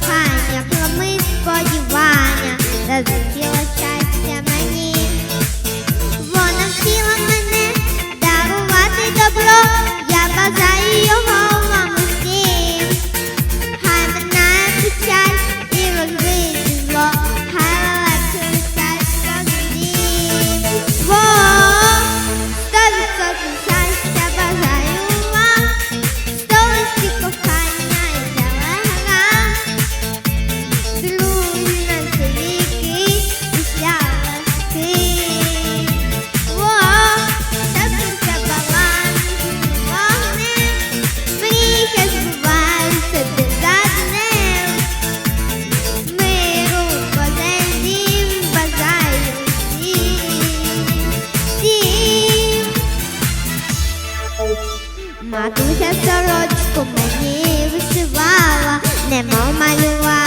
кохання, про ми сподівання, та Матуся сорочку мені вишивала, немов малювала.